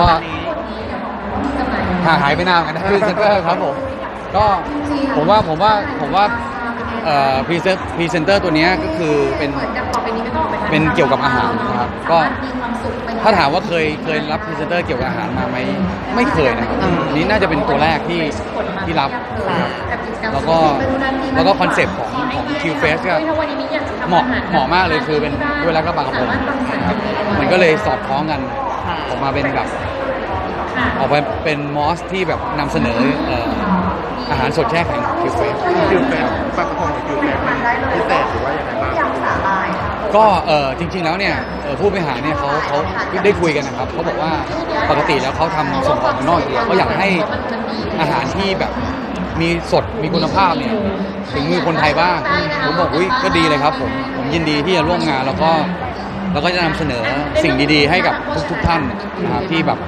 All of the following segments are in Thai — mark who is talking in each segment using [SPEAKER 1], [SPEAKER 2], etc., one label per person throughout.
[SPEAKER 1] ก็
[SPEAKER 2] อันนี้
[SPEAKER 1] ห่างหายไปนานกันนะพรีเซนเตอร์ครับผมก็ผมว่าผมว่าผมว่าเอ่อพรีเซนพรีเซนเตอร์ตัวเนี้ยก็คือเป็นเป็นเกี่ยวกับอาหารนะครับก็ถ้าถามว่าเคยเคยรับพรีเซนเตอร์เกี่ยวกับอาหารมาไหมไม่เคยนะครับ
[SPEAKER 2] อืม
[SPEAKER 1] อันนี้น่าจะเป็นตัวแรกที่ที่รับนะครับแล้วก็แล้วก็คอนเซปต์ของของ Q Face ก็เหมาะเหมาะมากเลยคือเป็นด้วยแล้วก็ปลากระพงนะครับมันก็เลยสอดคล้องกัน
[SPEAKER 2] ค่ะ
[SPEAKER 1] ออกมาเป็นแบบ ออกมาเป็นมอสที่แบบนำเสนอเอ่ออาหารสดแช่แข็ง Q Face
[SPEAKER 3] คิวแฟนปลากระพงกับคิวแฟนมันพิเศษหรือว่ายังไงบ้าง
[SPEAKER 1] ก็เออจริง ๆแล้วเนี่ยเอ่อผู้บริหารเนี่ยเขาเขาได้คุยกันนะครับเขาบอกว่าปกติแล้วเขาทำส่งออกข้างนอกอยู่แล้วเขาอยากให้อาหารที่แบบมีสดมีคุณภาพเนี่ยถึงมือคนไทยบ้าง ผมบอกอุ้ยก็ดีเลยครับผมผมยินดีที่จะร่วมงานแล้วก็ แล้วก็จะนำเสนอสิ่งดีๆ ให้กับทุกๆท่านนะครับที่แบบ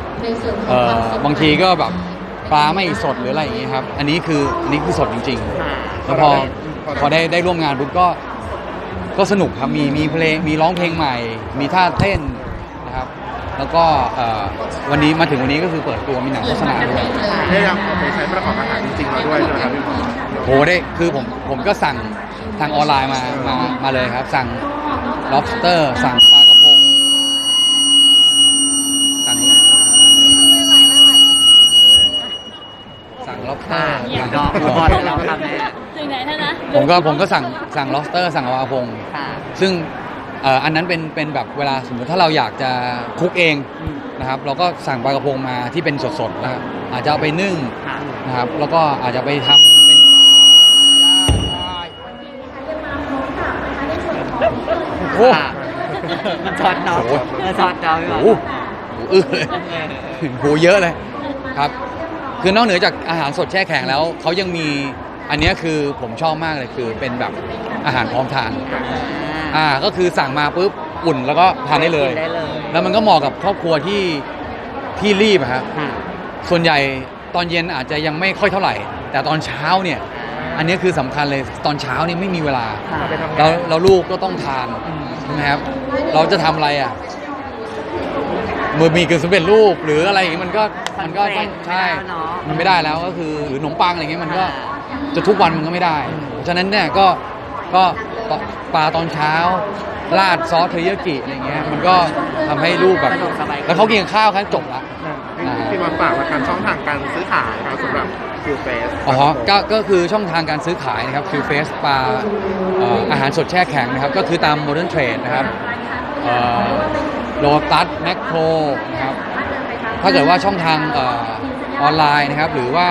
[SPEAKER 1] เออบางทีก็แบบปลาไม่สดหรืออะไรอย่างงี้ครับ อันนี้คืออันนี้คือสดจริง
[SPEAKER 2] ค่ะ
[SPEAKER 1] ๆแล้วพอพอได้ได้ร่วมงานปุ๊บก็ก็สนุกครับมีมีเพลงมีร้องเพลงใหม่ มีท่าเต้นนะครับ แล้วก็เอ่อวันนี้มาถึงวันนี้ก็คือเปิดตัวมีหนังโฆษณาด้วย
[SPEAKER 3] ได้ยังเอาไปใช้ประกอบอาหารจริงๆแล้วด้วยใช่ไหมครับพี่หมอ
[SPEAKER 1] โหได้คือผมผมก็สั่งทางออนไลน์มามามาเลยครับ สั่ง lobster สั่งปลากระพงสั่ง
[SPEAKER 2] เดี๋ยว
[SPEAKER 1] สั่ง
[SPEAKER 2] รอพอเราทำแน่
[SPEAKER 4] ถึงไหนท่านนะ
[SPEAKER 1] ผมก็ผมก็สั่งสั่ง lobster สั่งปลากระพง
[SPEAKER 2] ค่ะ
[SPEAKER 1] ซึ่งเอ่ออันนั้นเป็นเป็นแบบเวลาสมมติถ้าเราอยากจะคุกเอง
[SPEAKER 2] อืม
[SPEAKER 1] นะครับ เราก็สั่งปลากระพงมาที่เป็นสดๆนะครับอาจจะเอาไปนึ่ง
[SPEAKER 2] ค่ะ
[SPEAKER 1] นะครับ แล้วก็อาจจะไปทำเป็นโอ้
[SPEAKER 2] ค่ะมันช็อตเนาะ
[SPEAKER 1] โอ้โห
[SPEAKER 2] มันช็อตเนาะพี่หมอ
[SPEAKER 1] โหอื้อเลยโหเยอะเลยครับ คือนอกเหนือจากอาหารสดแช่แข็งแล้วเขายังมีอันเนี้ยคือผมชอบมากเลยคือเป็นแบบอาหารพร้อมทาน อ่าก็คือสั่งมาปุ๊บอุ่นแล้วก็ทานได้เลย
[SPEAKER 2] กินได้เลย
[SPEAKER 1] แล้วมันก็เหมาะกับครอบครัวที่ที่รีบอะครับ
[SPEAKER 2] ค่ะ
[SPEAKER 1] ส่วนใหญ่ตอนเย็นอาจจะยังไม่ค่อยเท่าไหร่ แต่ตอนเช้าเนี่ย อันนี้คือสำคัญเลยตอนเช้านี่ไม่มีเวลา
[SPEAKER 2] ค่ะ
[SPEAKER 3] เอาไปทำงาน
[SPEAKER 1] แล้วแล้วลูกก็ต้องทาน
[SPEAKER 2] อืม
[SPEAKER 1] ใช่ไหมครับ เราจะทำอะไรอะมือมีกึ่งสำเร็จรูปหรืออะไรอย่างงี้มันก็ มันก็ต้องใช่
[SPEAKER 2] เนาะ
[SPEAKER 1] มันไม่ได้แล้วก็คือหรือขนมปังอะไรเงี้ยมันก็
[SPEAKER 2] ค่ะ
[SPEAKER 1] จะทุกวันมันก็ไม่ได้เพราะฉะนั้นเนี่ยก็ก็ปลาตอนเช้าราดซอสเทริยากิอะไรเงี้ยมันก็ทำให้ลูกแบบ
[SPEAKER 2] สะดวกสบาย
[SPEAKER 1] แล้วเขากินกับข้าวแค่จบละ
[SPEAKER 3] พี่หมอฝากมาการช่องทางการซื้อขายครับสำหรับคิวเฟส
[SPEAKER 1] อ๋อก็ก็คือช่องทางการซื้อขายนะครับคือเฟสปลาเอ่ออาหารสดแช่แข็งนะครับ ก็คือตามโมเดิร์นเทรดนะครับโลตัสแมคโครนะครับ ถ้าเกิดว่าช่องทางออนไลน์นะครับ หรือว่า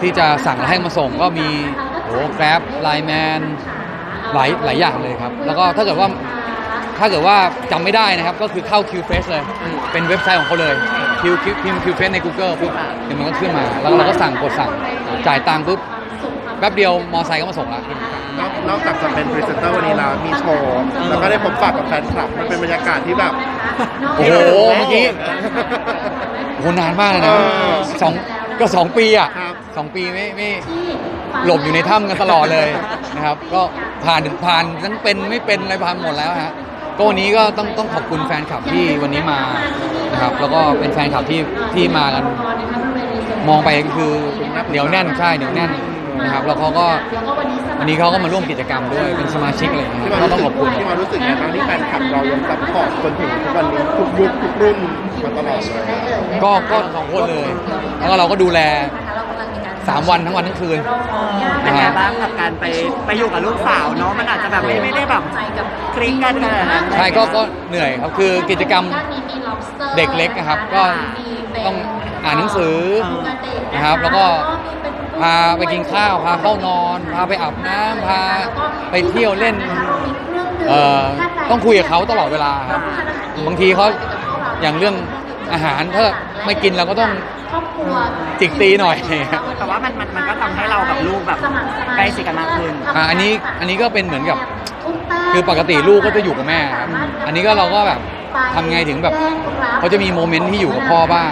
[SPEAKER 1] ที่จะสั่งแล้วให้มาส่งก็มีโอ้แกร็บไลแมนหลายหลายอย่างเลยครับ แล้วก็ถ้าเกิดว่าถ้าเกิดว่าจำไม่ได้นะครับ ก็คือเข้า Q f r e s h เลย เป็นเว็บไซต์ของเขาเลย Q Q พิมพ์ Q Face ใน Google ปุ๊บเดี๋ยวมันก็ขึ้นมา แล้วเราก็สั่งกดสั่งจ่ายตังค์ปุ๊บ แป๊บเดียวมอไซค์ก็มาส่งละ
[SPEAKER 3] นอกนอกจากจะเป็นพรีเซนเตอร์วันนี้แล้วมีโชว์ แล้วก็ได้พบปะกับแฟนคลับ มันเป็นบรรยากาศที่แบบ
[SPEAKER 1] โอ้โหเมื่อกี้โอ้โหนานมากเลยนะ
[SPEAKER 3] เออ
[SPEAKER 1] สองก็สองปีอะ
[SPEAKER 3] ครับ
[SPEAKER 1] สองปีไม่ไม่หลบอยู่ในถ้ำกันตลอดเลยนะครับก็ผ่านผ่านทั้งเป็นไม่เป็นอะไรผ่านหมดแล้วฮะก็วันนี้ก็ต้องต้องขอบคุณแฟนคลับที่วันนี้มานะครับ แล้วก็เป็นแฟนคลับที่ที่มากันมองไปคือเหนียวแน่นใช่เหนียวแน่น นะครับแล้วเขาก็วันนี้เขาก็มาร่วมกิจกรรมด้วยเป็นสมาชิกอะไรอย่างเงี้
[SPEAKER 3] ที่
[SPEAKER 1] ย
[SPEAKER 3] มา
[SPEAKER 1] ก็
[SPEAKER 3] รู้
[SPEAKER 1] ต้อง
[SPEAKER 3] สึ
[SPEAKER 1] ขอบคุณ
[SPEAKER 3] กที่มารู้สึกไงบ้างที่แฟนคลับเรายังซัพพอร์ตจนถึงทุกวันนี้ทุกยุคทุกรุ่นมาตลอดเลย
[SPEAKER 1] ก็ก็สองคนเลย แล้วก็เราก็ดูแลสามวันทั้งวันทั้งคืน
[SPEAKER 2] เป็นไงบ้างกับการไปไปอยู่กับลูกสาวเนาะมันอาจจะแบบไม่ไม่ได้แบบคลิกกันขนาดนั้น
[SPEAKER 1] ใช่ก็ก็เหนื่อยครับคือกิจกรรมเด็กเล็กนะครับ ก็ต้องอ่านหนังสือนะครับ แล้วก็ พาไปกินข้าว พาเข้านอน พาไปอาบน้ำพาไปเที่ยวเล่นเอ่อต้องคุยกับเขาตลอดเวลาครับบางทีเขาอย่างเรื่องอาหารถ้าไม่กินเราก็ต้องจิกตีหน่อย
[SPEAKER 2] แต่ว่ามันมันมันก็ทำให้เรากับลูกแบบใกล้ชิดกันมากขึ้น
[SPEAKER 1] อะอันนี้อันนี้ก็เป็นเหมือนกับ คือปกติลูกก็จะอยู่กับแม่ครับอันนี้ก็เราก็แบบทำไงถึงแบบเขาจะมีโมเมนต์ที่อยู่กับพ่อบ้าง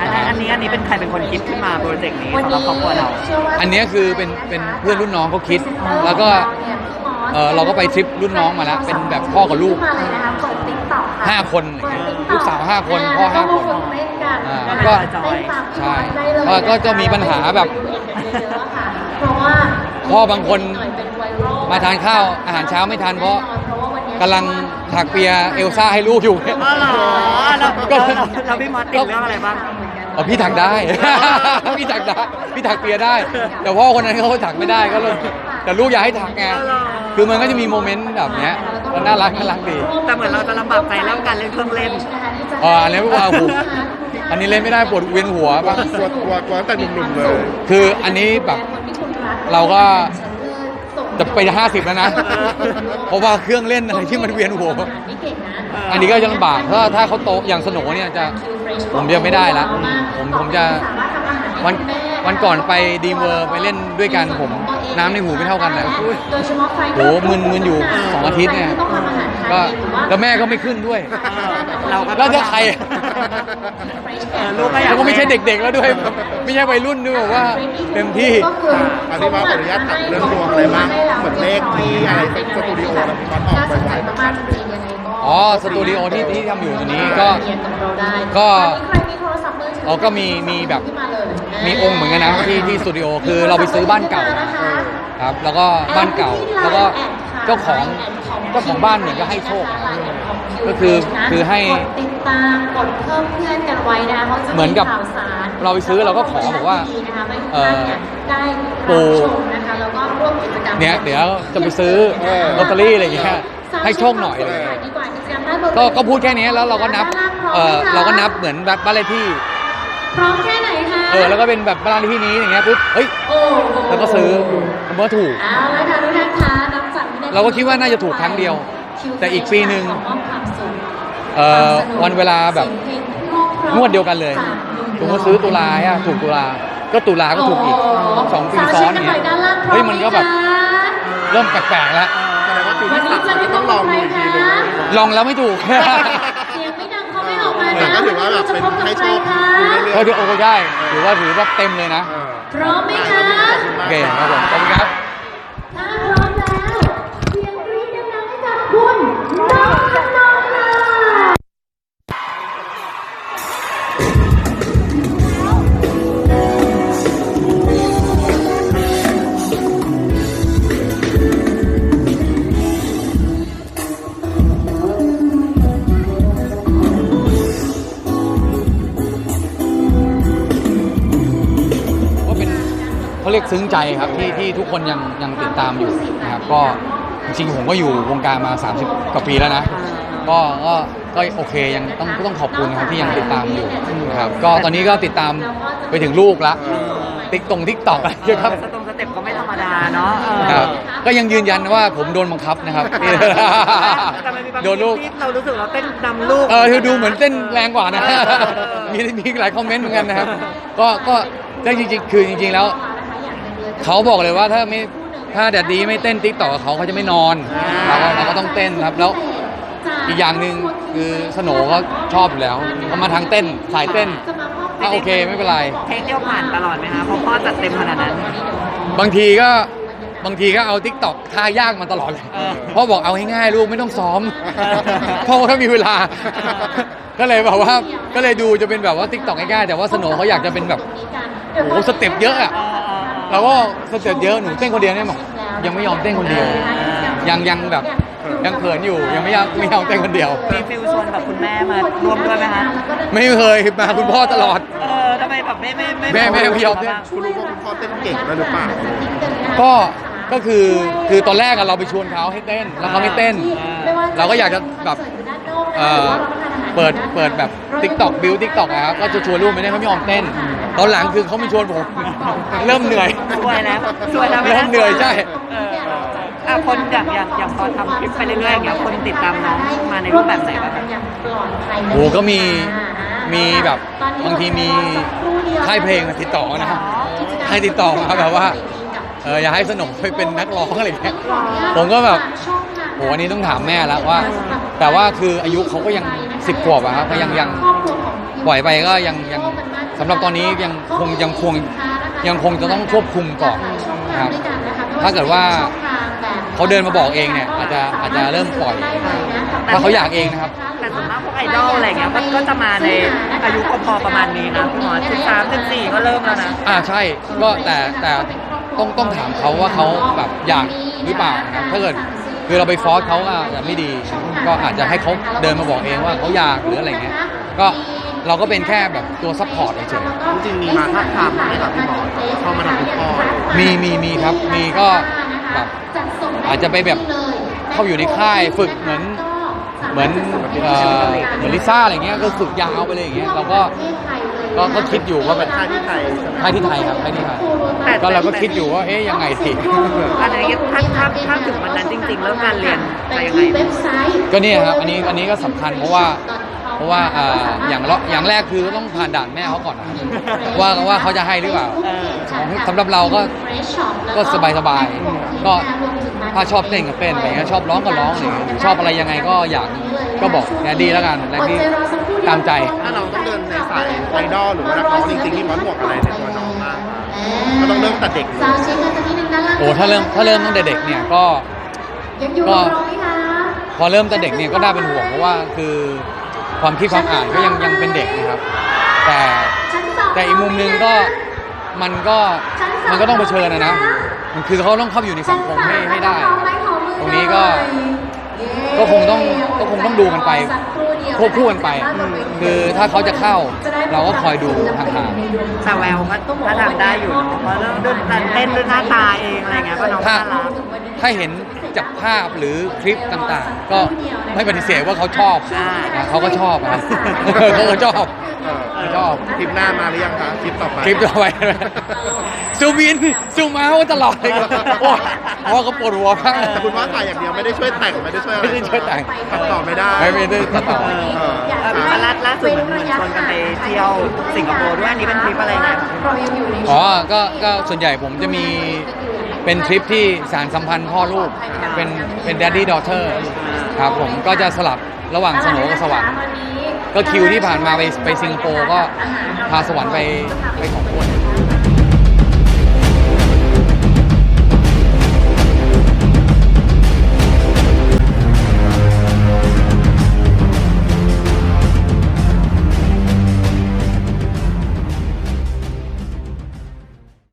[SPEAKER 2] อันอันอันนี้อันนี้เป็นใครเป็นคนคิดขึ้นมาโปรเจกต์นี้สำหรับครอบครัวเรา
[SPEAKER 1] อันเนี้ยคือเป็นเป็นเพื่อนรุ่นน้องเขาคิด แล้วก็เออเราก็ไปทริปรุ่นน้องมาแล้วเป็นแบบพ่อกับลูกห้าคนอย่างเงี้ยลูกสาวห้าคนพ่อห้าคนอ่า
[SPEAKER 2] ก็
[SPEAKER 1] ก็
[SPEAKER 2] จอย
[SPEAKER 1] ใช่ก็ก็จะมีปัญหาแบบ
[SPEAKER 4] เพราะว่า
[SPEAKER 1] พ่อบางคนมาทานข้าวอาหารเช้าไม่ทันเพราะกำลังถักเปียเอลซ่าให้ลูกอยู่
[SPEAKER 2] อ๋อเหรอแล้ว
[SPEAKER 1] ก็
[SPEAKER 2] แล้วแล้วพี่มอสติดเรื่องอะไรบ้าง
[SPEAKER 1] อ๋อพี่ถักได้ พี่ถักได้ พี่ถักเปียได้ แต่พ่อคนนั้นเขาถักไม่ได้ก็เลยแต่ลูกอยากให้ถักไง
[SPEAKER 2] อ๋อเหรอ
[SPEAKER 1] คือมันก็จะมีโมเมนต์แบบเนี้ยแล้วน่ารักน่ารักดี
[SPEAKER 2] แต่เหมือนเราจะลำบากใจเรื่องการเล่นเครื่องเล่น
[SPEAKER 1] อ๋ออันนี้ว่าหูอันนี้เล่นไม่ได้ปวดเวียนหัว
[SPEAKER 3] กลัว
[SPEAKER 1] ปะ
[SPEAKER 3] กลัวกลัวกลัวตั้งแต่หนุ่มๆเลย
[SPEAKER 1] คืออันนี้แบบเราก็จะไปห้าสิบแล้วนะ เพราะว่าเครื่องเล่นอะไรที่มันเวียนหัว อันนี้ก็ยังลำบาก ถ้าถ้าเขาโตอย่างสโหนเนี่ยจะ ผมจะไม่ได้ละผมผมจะวันวันก่อนไปดีเวอร์ไปเล่นด้วยกันผมน้ำในหูไม่เท่ากันเลยโหมึนมึนอยู่สองอาทิตย์เนี่ยก็แล้วแม่ก็ไม่ขึ้นด้วย
[SPEAKER 2] เราก็
[SPEAKER 1] แล้วจะใคร
[SPEAKER 2] เออลูกก็อยาก
[SPEAKER 1] แล้วก็ไม่ใช่เด็กๆแล้วด้วย ไม่ใช่วัยรุ่นด้วยบอกว่าเต็มที่
[SPEAKER 3] อันนี้ว่าขออนุญาตถามเรื่องดวงอะไรบ้างเหมือนเลขที่อะไรสตูดิโอแล้วมันออกบ่อยๆเหมือนกัน
[SPEAKER 1] อ๋อสตูดิโอที่ที่ทำอยู่ตอนนี้ก็ก็อ๋อก็มีมีแบบมีองค์เหมือนกันนะที่ที่สตูดิโอคือเราไปซื้อบ้านเก่ามาครับ แล้วก็บ้านเก่าแล้วก็เจ้าของเจ้าของบ้านเหมือนก็ให้โชคนะก็คือคือให้
[SPEAKER 4] ติดตามกดเพิ่มเพื่อนกันไว้นะคะเขาจะ
[SPEAKER 1] เหมือนกับ
[SPEAKER 4] ข่าวสาร
[SPEAKER 1] เราไปซื้อเราก็ขอบอกว่า
[SPEAKER 4] นะคะให้ทุก
[SPEAKER 1] เอ่อ
[SPEAKER 4] ท่านเนี่ยได้
[SPEAKER 1] ปู
[SPEAKER 4] รับชมนะคะแล้วก็ร่วมกิจกรรม
[SPEAKER 1] เนี่ยเดี๋ยวจะไปซื้อลอตเตอรี่อะไรอย่างเงี้ยให้โชคหน่อยเลย
[SPEAKER 4] ดีกว่ากิจกรรมได้เบอร์
[SPEAKER 1] ก็ก็พูดแค่นี้แล้วเราก็นับเออเราก็นับเหมือนแบบบ้านเลขที่
[SPEAKER 4] พร้อมแค่ไหนคะ
[SPEAKER 1] เออแล้วก็เป็นแบบบ้านเลขที่นี้อย่างเงี้ยปุ๊บเฮ้ย
[SPEAKER 4] โอ้โห
[SPEAKER 1] แล้วก็ซื้อมันก็ถูก
[SPEAKER 4] เอาละค่ะทุกท่านคะนับจากวินที
[SPEAKER 1] เราก็คิดว่าน่าจะถูกครั้งเดียว แต่อีกปีหนึ่ง
[SPEAKER 4] ขอมอบความสุข
[SPEAKER 1] เอ่อวันเวลาแบบงวดเดียวกันเลยถูกมาซื้อตุลาอะถูกตุลาก็ตุลาก็ถูกอีกสองปีซ้อน
[SPEAKER 4] เนี่
[SPEAKER 1] เนี่ย
[SPEAKER 4] ย
[SPEAKER 1] เฮ้ยมันก็แบบเริ่มแปลกๆแล้ว
[SPEAKER 3] แสดงว่าปีที่สามจะต้องลองดูอีกทีหนึง
[SPEAKER 1] ลองแล้วไม่ถูก
[SPEAKER 4] เสียงไม่ดังเขาไม่ออกมา
[SPEAKER 3] แต่ก็ถือว่าแบบเป็นให้โชคดูเรื่อยๆ
[SPEAKER 1] ก็ถือโอ้ก็ได้ถือว่าถือว่าเต็มเลยนะ
[SPEAKER 3] เออ
[SPEAKER 4] พร้อมไหมคะ
[SPEAKER 1] โอเคครับผมขอบคุณครับ
[SPEAKER 4] ยก
[SPEAKER 1] ซึ้งใจครับที่ที่ทุกคนยังยังติดตามอยู่นะครับก็จริงๆผมก็อยู่วงการมา 30 กว่าปีแล้วนะ ก็ก็ก็โอเคยังต้องต้องขอบคุณนะครับที่ยังติดตามอยู่นะครับก็ตอนนี้ก็ติดตามไปถึงลูกละติ๊กตรงทิกตอกอะไรเยอะครับ
[SPEAKER 2] สตรงสเต็ปก็ไม่ธรรมดาเนาะเออ
[SPEAKER 1] ครับก็ยังยืนยันว่าผมโดนบังคับนะครับ
[SPEAKER 2] แต่มันมีบาง
[SPEAKER 1] โดนลูก
[SPEAKER 2] ที่เรารู้สึกเราเต้นนำลูก
[SPEAKER 1] เออเธอดูเหมือนเต้นแรงกว่านะ
[SPEAKER 2] เออ
[SPEAKER 1] มีมีหลายคอมเมนต์เหมือนกันนะครับ ก็ก็ก็จริงๆ คือจริง ๆ แล้ว เขาบอกเลยว่าถ้าไม่ถ้าแดดดีไม่เต้นติ๊กต่อเขาเขาจะไม่นอนเราก็เราก็ต้องเต้นครับแล้วอีกอย่างหนึ่งคือสโหนก็ชอบอยู่แล้วเขามาทางเต้นสายเต้นก็โอเคไม่เป็นไร
[SPEAKER 2] เทคเดียวผ่านตลอดไหมคะเพราะพ่อจัดเต็มขนาดนั้น
[SPEAKER 1] บางทีก็บางทีก็เอาทิกตอกท่ายากมาตลอดเลย
[SPEAKER 2] เออ
[SPEAKER 1] พ่อบอกเอาง่ายๆลูกไม่ต้องซ้อมพ่อก็มีเวลา ก็เลยแบบว่าก็เลยดูจะเป็นแบบว่าทิกตอกง่ายๆแต่ว่าสโหนเขาอยากจะเป็นแบบโอ้โหสเต็ปเยอะอะ
[SPEAKER 2] เออเออเออ
[SPEAKER 1] เราก็สเต็ปเยอะหนูเต้นคนเดียวเนี่ยบอกยังไม่ยอมเต้นคนเดียว ยังยังแบบยังเขินอยู่ยังไม่ยอมไม่ยอมเต้นคนเดียว
[SPEAKER 2] มีฟิลชวนแบบคุณแม่มาร่วมด้วยไหมคะ
[SPEAKER 1] ไม่เคยมาคุณพ่อตลอด
[SPEAKER 2] เออทำไมแบบไม่ไม่ไม่
[SPEAKER 1] แม่แม่ไม่ยอมเต้น
[SPEAKER 3] คุณรู้ว่าคุณพ่อเต้นเก่งแล้วหรือเปล่า
[SPEAKER 1] ก็ก็คือคือตอนแรกอะเราไปชวนเขาให้เต้นแล้วเขาไม่เต้น เราก็อยากจะแบบเอ่อเปิดเปิดแบบ t ิ k t o k บิว t ิ k t o k นะครับก็จะชวนลูกไม่ได้เขาไม่ยอมเต้น ตอนหลังคือเขาไม่ชวนผม เริ่มเหนื่อย
[SPEAKER 2] สวยแล้วสวยแล้วไหม
[SPEAKER 1] เริ่มเหนื่อยใช่
[SPEAKER 2] เออเอออะคนอย่างอย่างอย่างพอทำคลิปไปเรื่อยๆอย่างเงี้ยคนติดตามน้องมาในรูปแบบไหนบ้างคะ
[SPEAKER 1] โหก็มีมีแบบบางทีมีค่ายเพลงมาติดต่อนะครับให้ติดต่อมาแบบว่าเอออยากให้สนมไปเป็นนักร้องอะไรอย่างเงี้ยผมก็แบบโหอันนี้ต้องถามแม่แล้วว่า แต่ว่าคืออายุเขาก็ยังสิบขวบอะครับก็ยังยังปล่อยไปก็ยังยัง สำหรับตอนนี้ยังคงยังคงยังคงจะต้องควบคุมก่อนนะครับถ้าเกิดว่าเขาเดินมาบอกเองเนี่ยอาจจะอาจจะเริ่มปล่อย ถ้าเขาอยากเองนะครับ
[SPEAKER 2] แต่ส่วนมากพวกไอดอลอะไรเงี้ยก็ก็จะมาในอายุพอๆประมาณนี้นะพี่หมอสิบสามสิบสี่ก็เริ่มแล้วนะ
[SPEAKER 1] อ่าใช่ก็แต่แต่ต้องต้องถามเขาว่าเขาแบบอยากหรือเปล่านะครับถ้าเกิดคือเราไปฟอร์สเขาก็อาจจะไม่ดี ก็อาจจะให้เขาเดินมาบอกเองว่าเขาอยากหรืออะไรเงี้ยก็ เราก็เป็นแค่แบบตัวซัพพอร์ตเฉย
[SPEAKER 3] จริงๆมีมาทักทามไหมครับพี่บอสเข้ามาทำคุณพ่อ
[SPEAKER 1] ๆมีมีมีครับ มีก็แบบอาจจะไปแบบเข้าอยู่ในค่ายฝึกเหมือนเหมือนเอ่อเหมือนลิซ่าอะไรเงี้ยก็ฝึกยาวไปเลยอย่างเงี้ยเราก็ก็ก็คิดอยู่ว่าแบบ
[SPEAKER 3] ค่ายที่ไทยใช่ไหม
[SPEAKER 1] ค่ายที่ไทยครับค่ายที่ไทย
[SPEAKER 2] แต่
[SPEAKER 1] ก็เราก็คิดอยู่ว่าเอ๊ยยังไงสิ
[SPEAKER 2] อันนี้ถ้าถ้าถ้าถึงวันนั้นจริงๆเริ่มการเรียนไปยังไง
[SPEAKER 4] เว็บไซต์
[SPEAKER 1] ก็เนี่ยครับอันนี้อันนี้ก็สำคัญเพราะว่า เพราะว่าอ่าอย่างละอย่างแรกคือต้องผ่านด่านแม่เขาก่อนนะครับว่าว่าเขาจะให้หรือเปล่า
[SPEAKER 2] เออ
[SPEAKER 1] สำหรับเราก็ก็สบายสบายๆก็ถ้าชอบเต้นก็เต้นอะไรเงี้ยชอบร้องก็ร้องอะไรเงี้ยหรือชอบอะไรยังไงก็อยากก็บอกแดดดี้แล้วกันแดดดี้ตามใจ
[SPEAKER 3] ถ้าเราต้องเดินในสายไอดอลหรือว่านักร้องจริงๆที่มันห่วงอะไรในตัวน้องมากก็ต้องเริ่มแต่เด็กเลย
[SPEAKER 4] สาวเช็คกันสักนิดนึงด้านล่าง
[SPEAKER 1] โอ้ถ้าเริ่มถ้าเริ่มตั้งแต่เด็กเนี่ยก็
[SPEAKER 4] ยังอยู่กับเราไหมคะ
[SPEAKER 1] พอเริ่มแต่เด็กเนี่ยก็น่าเป็นห่วงเพราะว่าคือ ความคิดความอ่านก็ยังยังเป็นเด็กนะครับ แต่
[SPEAKER 4] ชั้นสง
[SPEAKER 1] แต่อีกมุมหนึงก็มันก็มันก็ต้องเผชิญนะนะมันคือเขาต้องเข้าไปอยู่ในสังคมให้ให้ได้ครับตรงนี้ก็ก็คงต้องก็คงต้องดูกันไปควบคู่กันไป คือถ้าเขาจะเข้าเราก็คอยดูห่าง
[SPEAKER 2] แต่แววก็ถ้าทำได้อยู่เนาะเพราะเริ่มด้วยการเต้นด้วยหน้าตาเองอะไรเงี้ยก็น้อง
[SPEAKER 1] ๆถ้า
[SPEAKER 2] น่ารัก
[SPEAKER 1] ถ้าเห็น จากภาพหรือคลิปต่างๆ ก็ไม่ปฏิเสธว่าเขาชอบ
[SPEAKER 2] ใช่
[SPEAKER 1] นะเขาก็ชอบอะเขาก็ชอบ
[SPEAKER 3] เออ
[SPEAKER 1] ชอบ
[SPEAKER 3] คลิปหน้ามาหรือยังคะคลิปต่อไป
[SPEAKER 1] คลิปต่อไปซูมอินซูมเอาตลอดเลยโอ้ยเพราะว่าเขาปวดหัวมาก
[SPEAKER 3] แต่คุณพ่อถ่ายอย่างเดียวไม่ได้ช่วยแต่งไม่ได้ช่วยอะไร
[SPEAKER 1] ไม่ได้ช่วยแต่ง
[SPEAKER 3] ตัดต่อไม่ได้
[SPEAKER 1] ไม่ไม่ได้ตัดต่อ
[SPEAKER 3] เออ
[SPEAKER 2] เออล่าล่าสุดเหมือนเหมือนชวนกันไปเที่ยวสิงคโปร์ด้วยอันนี้เป็นทริปอะไรเนี่ย
[SPEAKER 4] เรายังอยู่ใน
[SPEAKER 1] อ๋อ ก็ ก็ส่วนใหญ่ผมจะมี เป็นทริปที่สารสัมพันธ์พ่อลูก เป็นเป็น daddy daughter ครับผมก็จะสลับระหว่างสโนกับสวรรค์ก็คิวที่ผ่านมาไปไปสิงคโปร์ก็พาสวรรค์ไปไปของคน